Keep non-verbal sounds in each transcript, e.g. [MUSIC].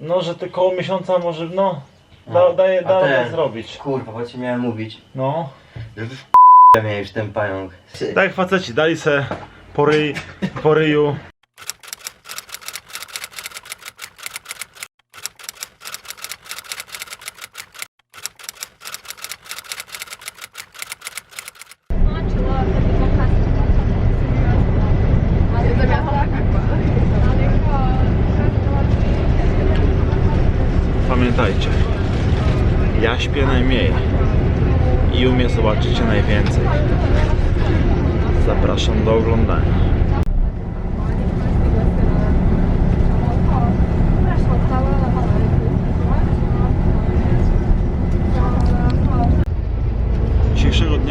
No, że ty koło miesiąca może, no, da, daje, A da ten? radę zrobić. Kurwa, bo ci miałem mówić. No. Że ty w miałeś ten pająk. Tak jak faceci, dali se po, ryj, po ryju.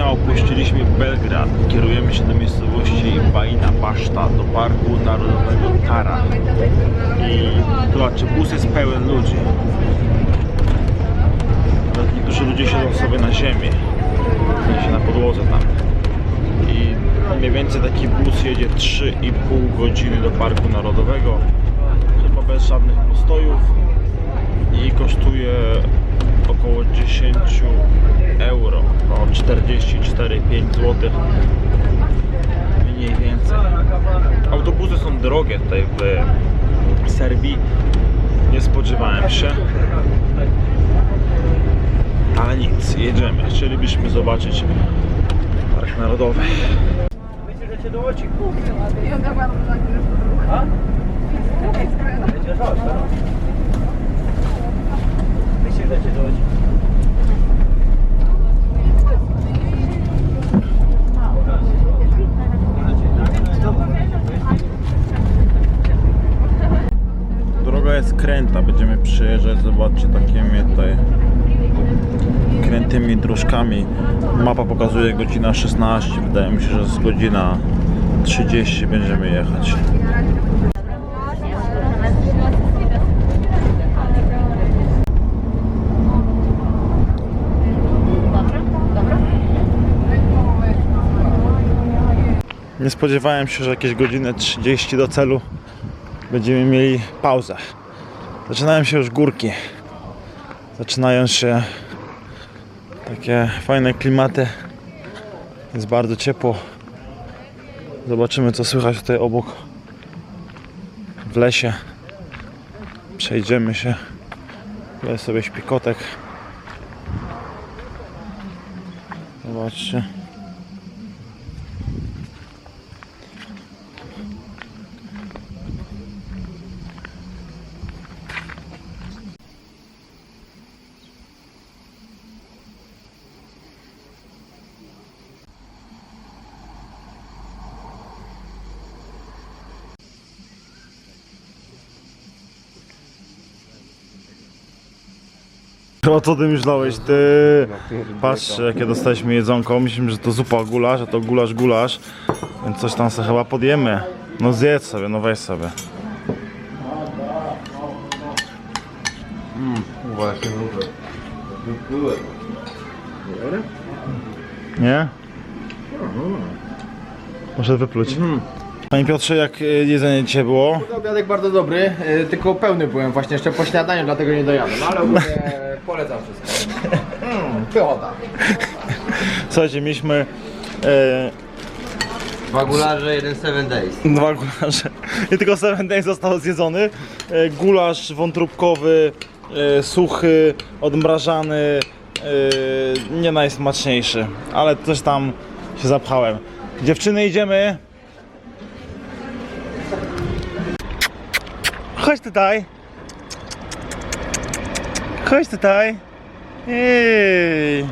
Opuściliśmy Belgrad. Kierujemy się do miejscowości Baina Baszta, do Parku Narodowego Tara. I zobaczcie, bus jest pełen ludzi. Nawet niektórzy ludzie siedzą sobie na ziemi, na podłodze tam. I mniej więcej taki bus jedzie 3,5 godziny do Parku Narodowego, chyba bez żadnych postojów i kosztuje około 10 euro, no 44-5 zł mniej więcej. Autobusy są drogie tutaj w Serbii, nie spodziewałem się. Ale nic, jedziemy. Chcielibyśmy zobaczyć Park Narodowy. Droga jest kręta, będziemy przyjeżdżać, zobaczcie takimi tutaj krętymi dróżkami. Mapa pokazuje godzina 16, wydaje mi się, że z godzina 30 będziemy jechać. Nie spodziewałem się, że jakieś godzinę 30 do celu będziemy mieli pauzę. Zaczynają się już górki. Zaczynają się takie fajne klimaty. Jest bardzo ciepło. Zobaczymy co słychać tutaj obok w lesie. Przejdziemy się. Jest sobie śpikotek. Zobaczcie. O co ty myślałeś? Ty patrz jakie dostaliśmy jedzonko. Myślimy, że to zupa gulasz, a to gulasz gulasz. Więc coś tam sobie chyba podjemy. No zjedz sobie, no weź sobie. Właśnie mówię. Nie? Muszę wypluć. Panie Piotrze, jak y, jedzenie dzisiaj było? Obiadek bardzo dobry, y, tylko pełny byłem właśnie jeszcze po śniadaniu, dlatego nie dojadłem, no ale ogólnie polecam wszystko. Mm, pychota. Słuchajcie, mieliśmy e, Dwa gularze, jeden seven days. [LAUGHS] dwa gularze. Nie tylko Seven Days został zjedzony. E, gulasz wątróbkowy, e, suchy, odmrażany. E, nie najsmaczniejszy, ale coś tam się zapchałem. Dziewczyny, idziemy. Chodź tutaj. Chodź tutaj. Ej.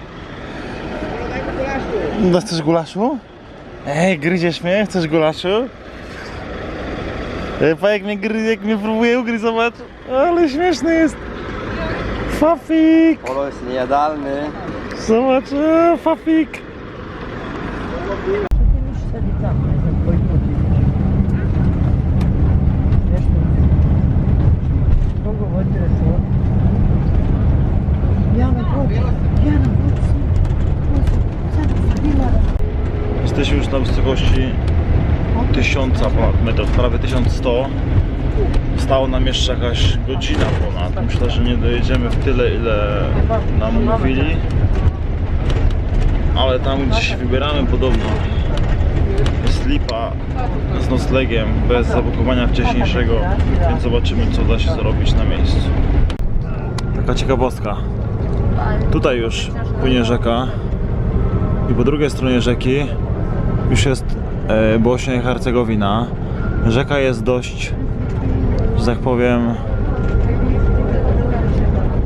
No chcesz gulaszu? Ej, gryziesz mnie? Chcesz gulaszu? Ej, pa jak mnie gry, jak mnie próbuje ugryźć, zobacz. Ale śmieszny jest. Fafik! Polo jest niejadalny. Zobacz, e, Fafik! Jesteśmy już na wysokości 1000 ponad metrów, prawie 1100. Stało nam jeszcze jakaś godzina ponad. Myślę, że nie dojedziemy w tyle, ile nam mówili. Ale tam, gdzie się wybieramy, podobno jest lipa z noclegiem, bez zabukowania wcześniejszego, więc zobaczymy, co da się zrobić na miejscu. Taka ciekawostka. Tutaj już płynie rzeka i po drugiej stronie rzeki już jest e, Bośnia i Hercegowina. Rzeka jest dość, tak powiem,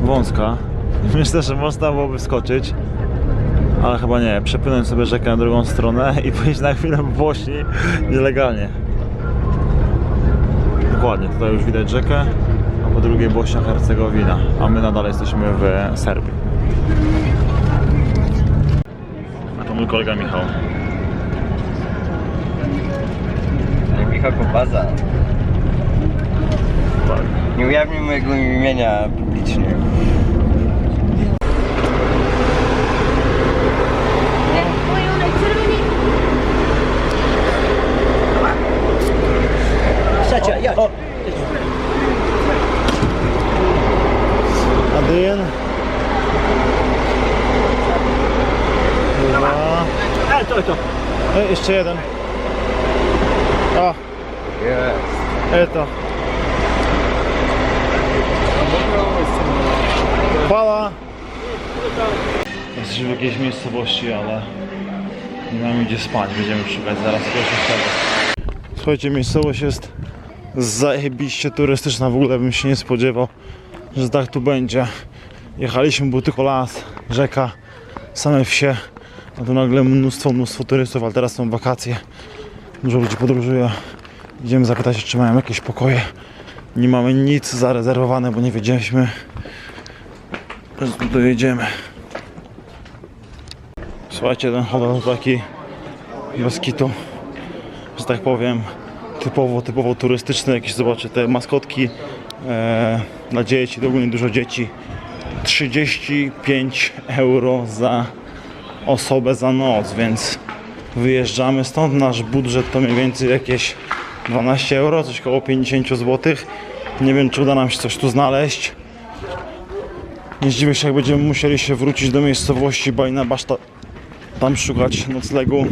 wąska. [LAUGHS] Myślę, że można byłoby skoczyć, ale chyba nie. Przepłynąć sobie rzekę na drugą stronę i pójść na chwilę w Bośni nielegalnie. Dokładnie, tutaj już widać rzekę, a po drugiej Bośnia Hercegowina, a my nadal jesteśmy w Serbii. A to mój kolega Michał. Michał Kopaza. Nie ujawnił mojego imienia publicznie. Ja. Adrian. Dwa. E, to, e, jeszcze jeden. O. Jest. Eto. Chwała. Jesteśmy w jakiejś miejscowości, ale nie mamy gdzie spać. Będziemy szukać zaraz tego. Słuchajcie, miejscowość jest zajebiście turystyczna. W ogóle bym się nie spodziewał, że tak tu będzie. Jechaliśmy, był tylko las, rzeka, same wsie. A tu nagle mnóstwo, mnóstwo turystów, ale teraz są wakacje. Dużo ludzi podróżuje. Idziemy zapytać, czy mają jakieś pokoje. Nie mamy nic zarezerwowane, bo nie wiedzieliśmy, że dojedziemy. Słuchajcie, ten hotel to taki bez że tak powiem, typowo, typowo turystyczny. Jakieś zobaczę te maskotki e, dla dzieci, ogólnie dużo dzieci. 35 euro za osobę za noc, więc wyjeżdżamy stąd. Nasz budżet to mniej więcej jakieś 12 euro, coś koło 50 zł. Nie wiem, czy uda nam się coś tu znaleźć. Nie zdziwię się, jak będziemy musieli się wrócić do miejscowości Bajna Baszta, tam szukać noclegu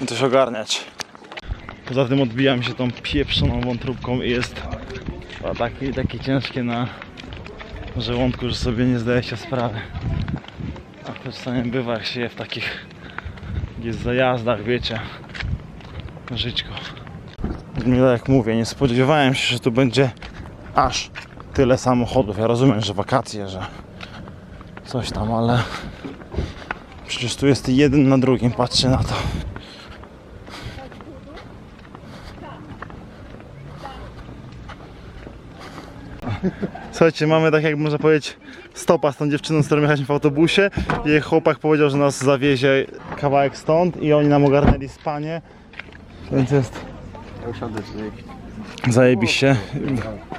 i coś ogarniać. Poza tym odbijam się tą pieprzoną wątróbką i jest takie, takie ciężkie na żołądku, że sobie nie zdaje się sprawy. A to czasami bywa, jak się je w takich jest zajazdach, wiecie, tak jak mówię, nie spodziewałem się, że tu będzie aż tyle samochodów. Ja rozumiem, że wakacje, że coś tam, ale przecież tu jest jeden na drugim, patrzcie na to. Słuchajcie, mamy tak jak można powiedzieć stopa z tą dziewczyną, z którą jechaliśmy w autobusie. Jej chłopak powiedział, że nas zawiezie kawałek stąd i oni nam ogarnęli spanie. Więc jest zajebiście.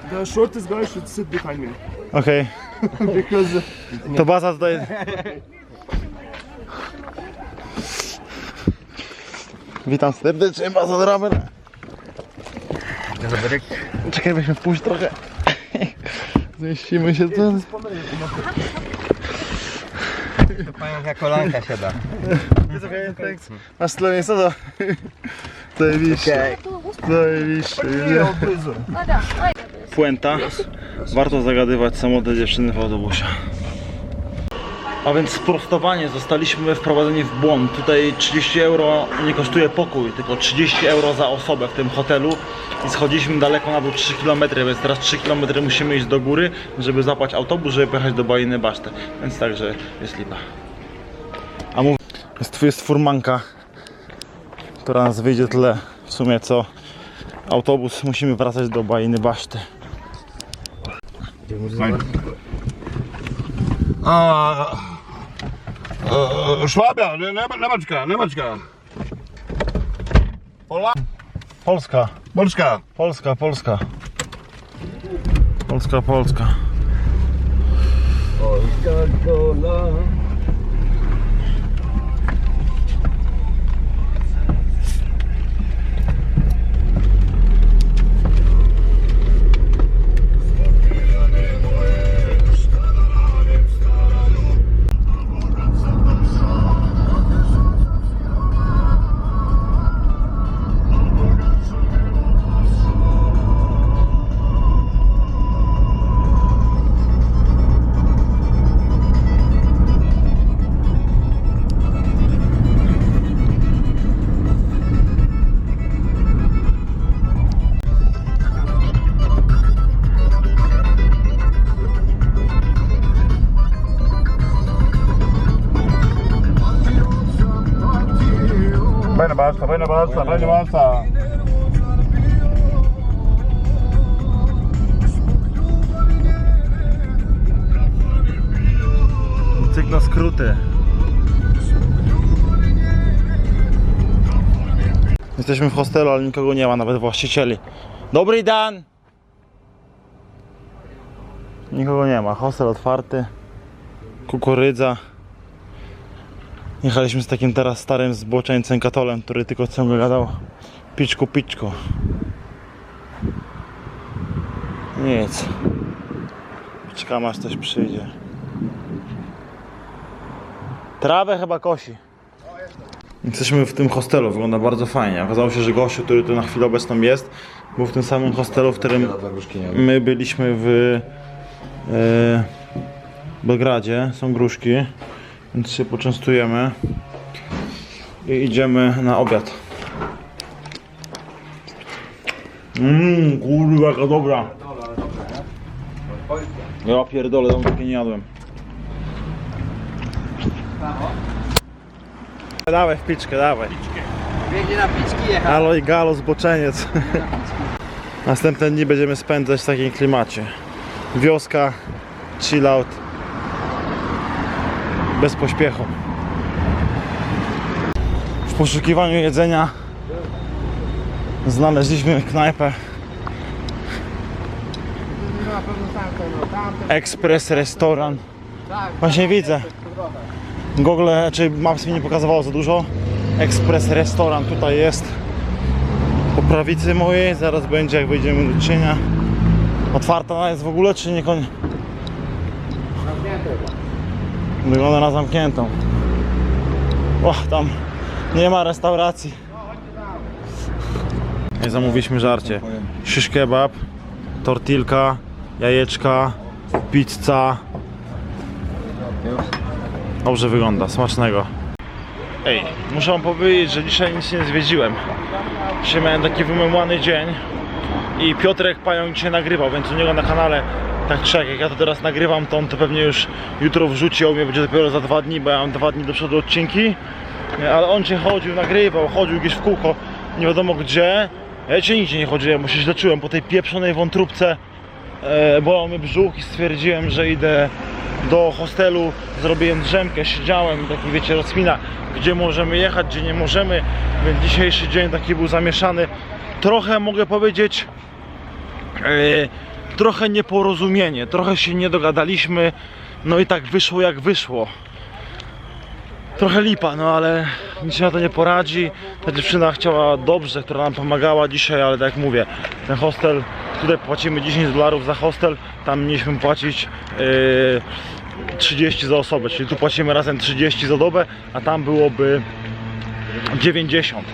The shortest guy should sit behind me. Okej. [LAUGHS] Because To baza tutaj. Witam serdecznie, baza Dramer. Czekaj, byśmy wpuść trochę. Zmieścimy się tu. To jak kolanka siada. Jest okej, thanks. Masz tyle miejsca, to... Zajebiście. Zajebiście. Puenta. Warto zagadywać samotne dziewczyny w autobusie. A więc sprostowanie, zostaliśmy wprowadzeni w błąd. Tutaj 30 euro nie kosztuje pokój, tylko 30 euro za osobę w tym hotelu i schodziliśmy daleko na dół 3 km, więc teraz 3 km musimy iść do góry, żeby zapłać autobus, żeby pojechać do Bajny Baszty. Więc także jest lipa. A mów... Jest, tu jest furmanka która nas wyjdzie tyle w sumie co autobus. Musimy wracać do Bajiny Baszty. A, e, Szwabia, Niemaczka. Pola, Polska. Polska. Polska, Polska. Polska, Polska. Polska kola. Fajna basta, fajna basta. Cyk na skróty. Jesteśmy w hostelu, ale nikogo nie ma, nawet właścicieli. Dobry dan! Nikogo nie ma, hostel otwarty. Kukurydza. Jechaliśmy z takim teraz starym zboczeńcem katolem, który tylko ciągle gadał piczku, piczku. Nic. Czekam aż coś przyjdzie. Trawę chyba kosi. Jesteśmy w tym hostelu, wygląda bardzo fajnie. Okazało się, że gościu, który tu na chwilę obecną jest, był w tym samym hostelu, w którym my byliśmy w e, Belgradzie. Są gruszki, więc się poczęstujemy i idziemy na obiad. Mmm, kurwa, jaka dobra. Ja pierdolę, dawno takiej nie jadłem. Dawaj w piczkę, dawaj. Biegnie na piczki jechał. Halo i galo, zboczeniec. Następne dni będziemy spędzać w takim klimacie. Wioska, chill out. Bez pośpiechu. W poszukiwaniu jedzenia znaleźliśmy knajpę Express Restaurant. Właśnie widzę. Google czy Maps mi nie pokazywało za dużo. Express Restaurant tutaj jest. Po prawicy mojej, zaraz będzie jak wyjdziemy do cienia. Otwarta jest w ogóle czy nie koń... Wygląda na zamkniętą. O, tam nie ma restauracji. I zamówiliśmy żarcie. Shish kebab, tortilka, jajeczka, pizza. Dobrze wygląda, smacznego. Ej, muszę wam powiedzieć, że dzisiaj nic nie zwiedziłem. Dzisiaj miałem taki wymemłany dzień i Piotrek Pająk dzisiaj nagrywał, więc u niego na kanale tak czy jak, ja to teraz nagrywam, to on to pewnie już jutro wrzuci, u mnie będzie dopiero za dwa dni, bo ja mam dwa dni do przodu odcinki. Ale on cię chodził, nagrywał, chodził gdzieś w kółko, nie wiadomo gdzie. Ja cię nigdzie nie chodziłem, bo się źle czułem po tej pieprzonej wątróbce. E, bolał mnie brzuch i stwierdziłem, że idę do hostelu, zrobiłem drzemkę, siedziałem, taki wiecie, rozkmina, gdzie możemy jechać, gdzie nie możemy, więc dzisiejszy dzień taki był zamieszany. Trochę mogę powiedzieć, e, trochę nieporozumienie, trochę się nie dogadaliśmy, no i tak wyszło jak wyszło. Trochę lipa, no ale nic się na to nie poradzi. Ta dziewczyna chciała dobrze, która nam pomagała dzisiaj, ale tak jak mówię, ten hostel, tutaj płacimy 10 dolarów za hostel, tam mieliśmy płacić yy, 30 za osobę, czyli tu płacimy razem 30 za dobę, a tam byłoby 90.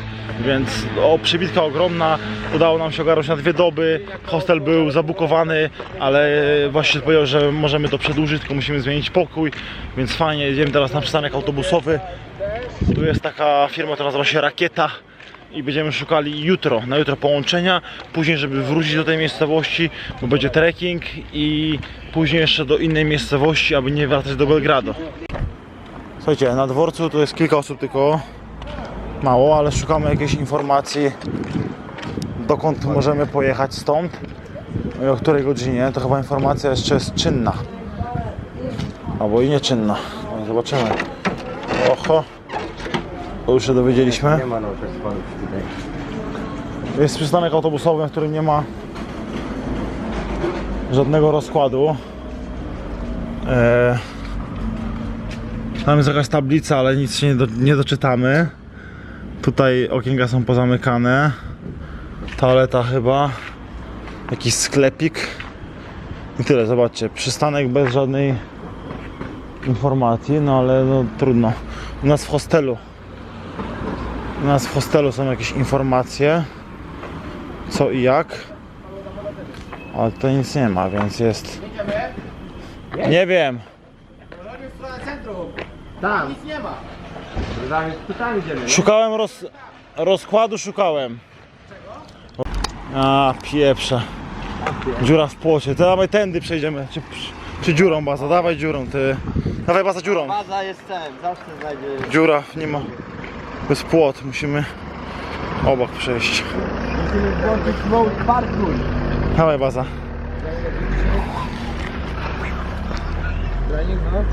Więc o, przybitka ogromna, udało nam się ogarnąć na dwie doby, hostel był zabukowany, ale właściciel powiedział, że możemy to przedłużyć, tylko musimy zmienić pokój, więc fajnie, jedziemy teraz na przystanek autobusowy. Tu jest taka firma, która nazywa się Rakieta i będziemy szukali jutro, na jutro połączenia, później żeby wrócić do tej miejscowości, bo będzie trekking i później jeszcze do innej miejscowości, aby nie wracać do Belgradu. Słuchajcie, na dworcu tu jest kilka osób tylko, mało, ale szukamy jakiejś informacji dokąd możemy pojechać stąd i o której godzinie. To chyba informacja jeszcze jest czynna. Albo i nieczynna. No, Zobaczymy. Oho. To już się dowiedzieliśmy. Nie ma. Jest przystanek autobusowy, na którym nie ma żadnego rozkładu. Eee, tam jest jakaś tablica, ale nic się nie, do, nie doczytamy. Tutaj okienka są pozamykane. Toaleta chyba. Jakiś sklepik. I tyle, zobaczcie. Przystanek bez żadnej informacji, no ale no trudno. U nas w hostelu. U nas w hostelu są jakieś informacje co i jak. Ale tutaj nic nie ma, więc jest. Nie wiem. Tam. Nic nie ma. Tam idziemy. Szukałem roz... rozkładu, szukałem. A, pieprze. Dziura w płocie. To dawaj tędy przejdziemy. Czy, czy dziurą baza? Dawaj dziurą, ty. Dawaj baza dziurą. Baza jest ten, zawsze znajdzie. Dziura, nie ma. To jest płot, musimy obok przejść. Musimy włączyć mode parkuj. Dawaj baza. Trening, no.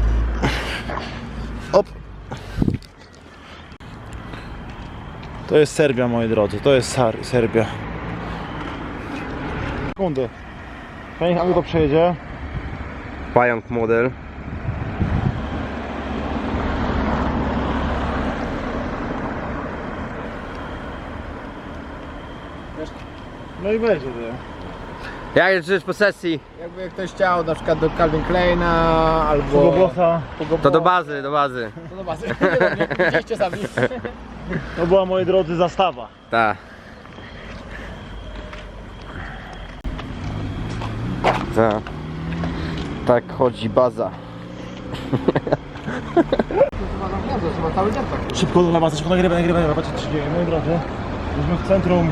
To jest Serbia, moi drodzy. To jest Sar- Serbia. Sekundy. Pani Hamiu to przejedzie. Pająk model. No i będzie to. Jak życzysz po sesji? Jakby ktoś chciał na przykład do Calvin Kleina albo... Bogoblosa. To do bazy, do bazy. To do bazy. [LAUGHS] Widzieliście sami. [LAUGHS] To była, moi drodzy, zastawa. Tak. Tak. Tak chodzi baza. Szybko do bazy, szybko nagrywaj, nagrywaj. Patrzcie, co się dzieje, moi drodzy. Jesteśmy w centrum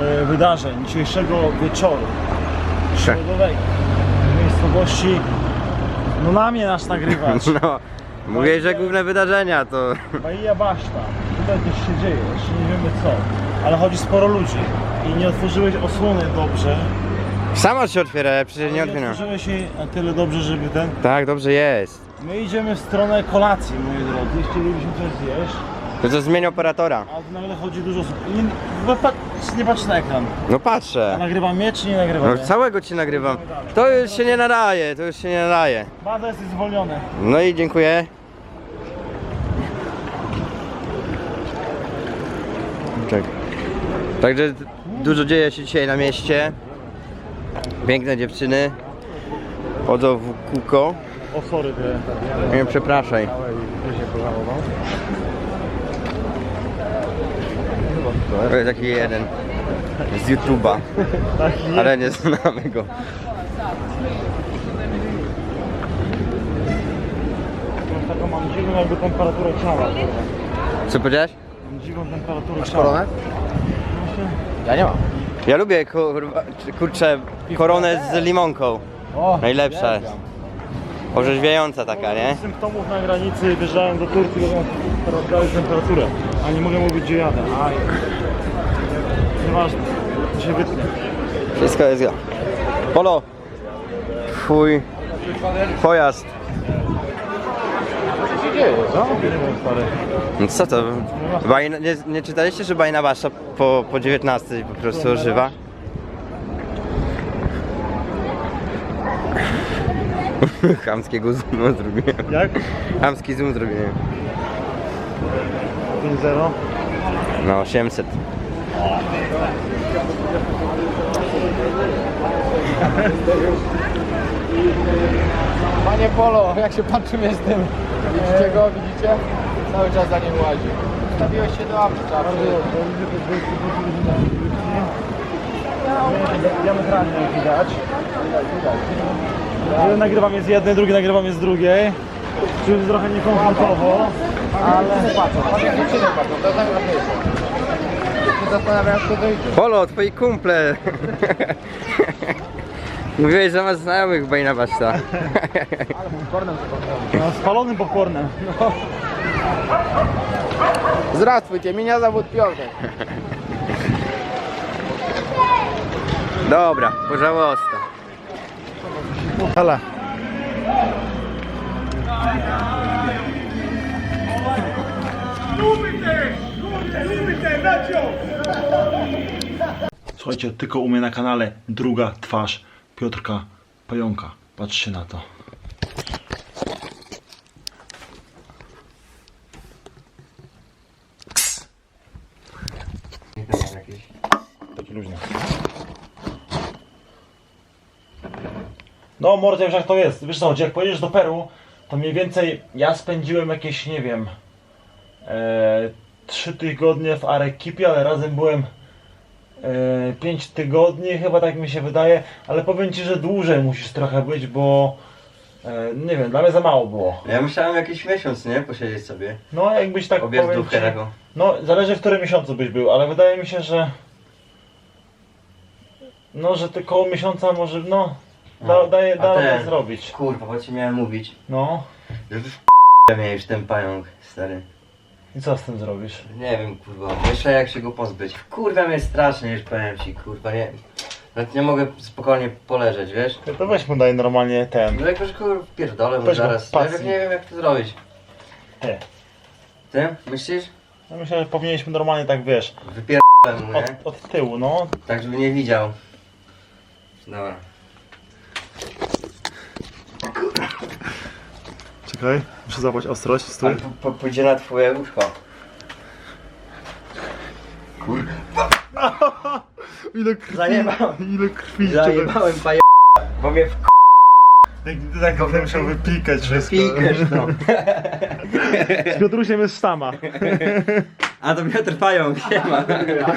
e, wydarzeń dzisiejszego wieczoru. Środowego. W miejscowości... No na mnie nas nagrywać. [LAUGHS] No. Mówię, że główne wydarzenia to... Bahia Baszta. Tutaj coś się dzieje, jeszcze nie wiemy co. Ale chodzi sporo ludzi. I nie otworzyłeś osłony dobrze. Sama się otwiera, ja przecież nie otwieram. otworzyłeś jej na tyle dobrze, żeby ten... Tak, dobrze jest. My idziemy w stronę kolacji, moi drodzy. Chcielibyśmy coś zjeść. To co zmień operatora. A nagle chodzi dużo osób. Nie, no, pa- nie patrz na ekran. No patrzę. Nagrywam mnie czy nie nagrywam No mnie? całego ci nagrywam. To już się nie nadaje, to już się nie nadaje. Baza jesteś zwolniony. No i dziękuję. Tak. Także dużo dzieje się dzisiaj na mieście. Piękne dziewczyny. Chodzą w kółko. O sorry, ty. Nie przepraszaj. To jest taki jeden z YouTube'a, ale nie znamy go. Taką mam dziwną jakby temperaturę ciała. Co powiedziałeś? Dziwną temperaturę ciała. Koronę? Ja nie mam. Ja lubię kurwa, kurczę koronę z limonką. O, Najlepsza jest. Orzeźwiająca taka, nie? symptomów na granicy, wjeżdżałem do Turcji, robią teraz temperaturę. A nie mogę mówić gdzie jadę. Aj. Nieważne. To się wytnie. Wszystko jest gra. Polo! Twój pojazd. Dzieje, co? Stary. No co to? Bajna, nie, nie czytaliście, że Bajna Wasza po, po 19 po prostu ożywa? [LAUGHS] Chamskiego zoomu zrobiłem. Jak? Chamski zoom zrobiłem. 5-0. No 800. Panie Polo, jak się pan czym jest tym? Widzicie go, widzicie? Cały czas za nim łazi. Stawiłeś się do apki, trzeba. Diametralnie jak widać. Jeden nagrywam jest z jednej, drugi nagrywam jest z drugiej. Czuję się trochę niekomfortowo, ale... Polo, twoi kumple! [LAUGHS] Mówiłeś, że masz znajomych w Bajna Wasza. Kornem No, spalonym popcornem. Здравствуйте, меня зовут Петр. Dobra, pożałosta. Hala. Słuchajcie, tylko u mnie na kanale druga twarz Piotrka Pająka. Patrzcie na to. Taki luźny. No mordę wiesz jak to jest. Wiesz co, jak pojedziesz do Peru, to mniej więcej ja spędziłem jakieś, nie wiem, e, 3 tygodnie w Arequipie, ale razem byłem 5 tygodni, chyba tak mi się wydaje, ale powiem Ci, że dłużej musisz trochę być, bo e, nie wiem, dla mnie za mało było. Ja myślałem jakiś miesiąc, nie? Posiedzieć sobie. No jakbyś tak powiem Objazdówkę ci, taką. No zależy w którym miesiącu byś był, ale wydaje mi się, że no, że ty koło miesiąca może, no, da, No, daje, a da ten- zrobić. Kurwa, bo ci miałem mówić. No. Że w miałeś ten pająk, stary. I co z tym zrobisz? Nie wiem, kurwa, myślę jak się go pozbyć. Kurwa mnie strasznie, już powiem ci, kurwa, nie Nawet nie mogę spokojnie poleżeć, wiesz? To weź mu daj normalnie ten. No jakoś kurwa pierdolę mu Weź go, zaraz. pasji. Nawet nie wiem jak to zrobić. Ty. Ty? Myślisz? Ja myślę, że powinieneśmy normalnie tak wiesz. Wypierdolę mu, nie? Od, od tyłu, no. Tak, żeby nie widział. Dobra. Czekaj, muszę złapać ostrość, Ale po, po, pójdzie na twoje łóżko. Ile krwi, Zajebał. ile krwi. Zajebałem paje... Bo mnie w Tak, tak będę musiał wypikać wszystko. k***esz, no. Z Piotrusiem jest sztama. A to Piotr Pająk, siema. Dobra, [LAUGHS]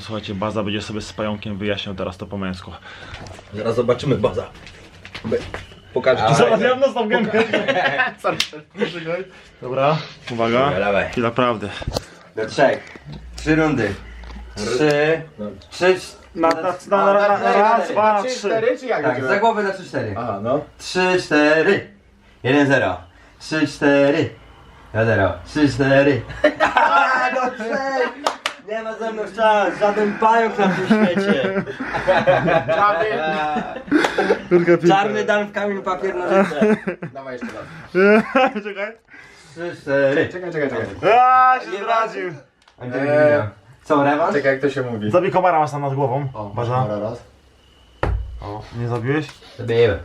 słuchajcie, Baza będzie sobie z pająkiem wyjaśniał teraz to po męsku. Zaraz zobaczymy baza. Pokażę ci Zaraz ja nos tam gębę. [LAUGHS] Dobra, uwaga. Dawaj. I naprawdę. Do trzech. Trzy rundy. Trzy. Trzy. Na, na, na, na, na, na raz, dwa, na Trzy, trzy. cztery, czy jak Tak, za głowę na trzy, cztery. Aha, no. Trzy, cztery. Jeden, zero. Trzy, cztery. Ja zero. Trzy, cztery. [LAUGHS] Do trzech. Nie ma ze mną szans, żaden pająk na tym świecie. Tylko piłka. Czarny dan w kamień papier nożyce. Dawaj jeszcze raz. [LAUGHS] Czekaj. Trzy, cztery. Czekaj, czekaj, czekaj. Aaa, się zdradził. Eee. Co, rewanż? Czekaj, jak to się mówi. Zabij komara masz tam nad głową. O, Baza. dobra, raz. O, nie zabiłeś? Zabijemy.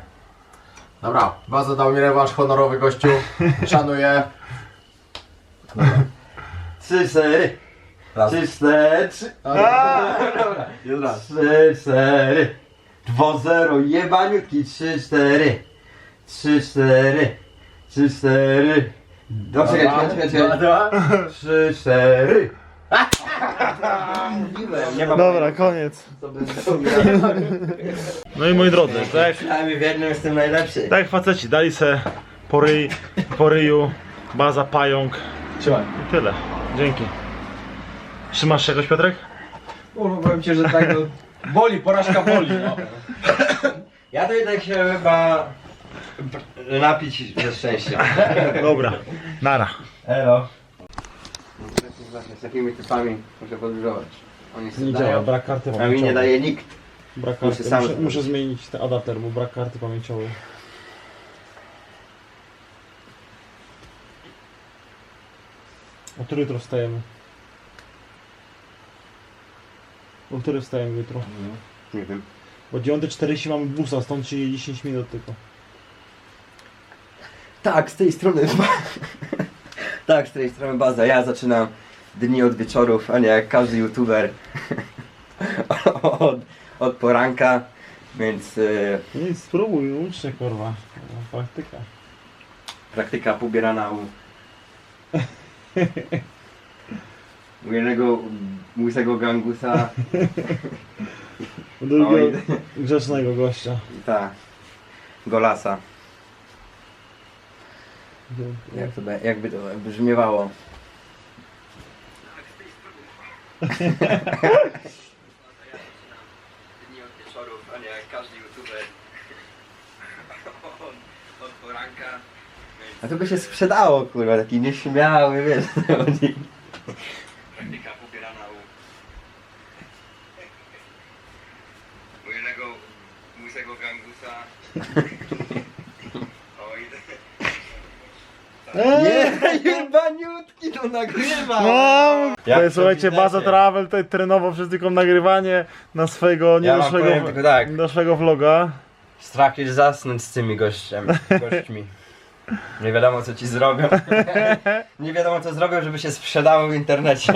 Dobra, Baza dał mi rewanż honorowy gościu. [LAUGHS] Szanuję. Trzy, cztery. Raz. Trzy, cztery. Dobra. Jest raz. Trzy, cztery. Dwa, zero. Jebaniutki. Trzy, cztery. Trzy, cztery. Trzy, cztery. No czekaj, czekaj, czekaj, czekaj. Dwa. Trzy, cztery. Mówiłem, nie ma Dobra, koniec. co. No i moi drodzy, tak, Przynajmniej w jednym jestem najlepszy. tak jak faceci dali se po, ryj, po ryju, baza, pająk Trzymaj. i tyle. Dzięki. Trzymasz się jakoś Piotrek? Kurwa, powiem ci, że tak no, [LAUGHS] boli, porażka boli. No. Ja to jednak się chyba napić ze szczęścia. Dobra, nara. Elo. Właśnie z takimi typami muszę podróżować. Oni sobie dają, brak karty a mi nie daje nikt. Brak Muszę karty. sam Muszę- zrobić. muszę zmienić ten adapter, bo brak karty pamięciowej. O który jutro wstajemy? O który wstajemy jutro? Nie wiem. Bo 9.40 mamy busa, stąd ci 10 minut tylko. Tak, z tej strony. [LAUGHS] tak, z tej strony baza. Ja zaczynam dni od wieczorów, a nie jak każdy youtuber. [LAUGHS] od, od poranka, więc y, Nie, spróbuj, ucz się kurwa. Praktyka. praktyka pobierana u, [LAUGHS] u jednego łysego gangusa. Drugiego Oj. grzecznego gościa. I ta golasa. Jak to, be- jakby to brzmiewało? Dni od wieczorów, a nie jak każdy youtuber. od, od poranka. A to by się sprzedało, kurwa, taki nieśmiały, wiesz, co chodzi. Praktyka pobierana u... u jednego łysego gangusa. Oj, nie, [LAUGHS] jebaniutki to nagrywa! No, Jak to słuchajcie, widać? Baza Travel tutaj trenował przez tylko nagrywanie na swojego Ja wam niedoszłego, powiem tylko tak. niedoszłego vloga. Strach jest zasnąć z tymi gościem, [LAUGHS] gośćmi. Nie wiadomo co ci zrobią. [LAUGHS] Nie wiadomo co zrobią, żeby się sprzedało w internecie.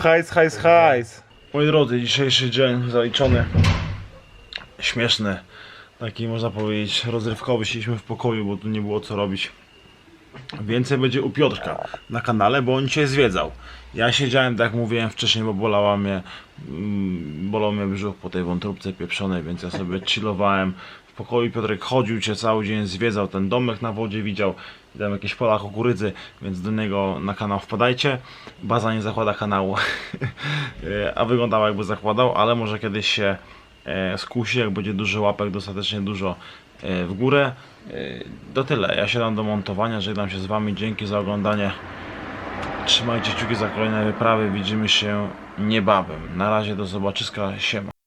Hajs, hajs, hajs. Moi drodzy, dzisiejszy dzień zaliczony. Śmieszny. Taki można powiedzieć rozrywkowy. Siedzieliśmy w pokoju, bo tu nie było co robić. Więcej będzie u Piotrka na kanale, bo on cię zwiedzał. Ja siedziałem, tak jak mówiłem wcześniej, bo bolała mnie, mm, bolał mnie brzuch po tej wątróbce pieprzonej, więc ja sobie chillowałem w pokoju. Piotrek chodził cię cały dzień, zwiedzał ten domek na wodzie, widział tam jakieś pola kukurydzy, więc do niego na kanał wpadajcie. Baza nie zakłada kanału, [LAUGHS] E, a wyglądał jakby zakładał, ale może kiedyś się skusi, jak będzie dużo łapek, dostatecznie dużo e, w górę. E, To tyle. Ja siadam do montowania, żegnam się z Wami. Dzięki za oglądanie. Trzymajcie kciuki za kolejne wyprawy. Widzimy się niebawem. Na razie do zobaczyska. Siema.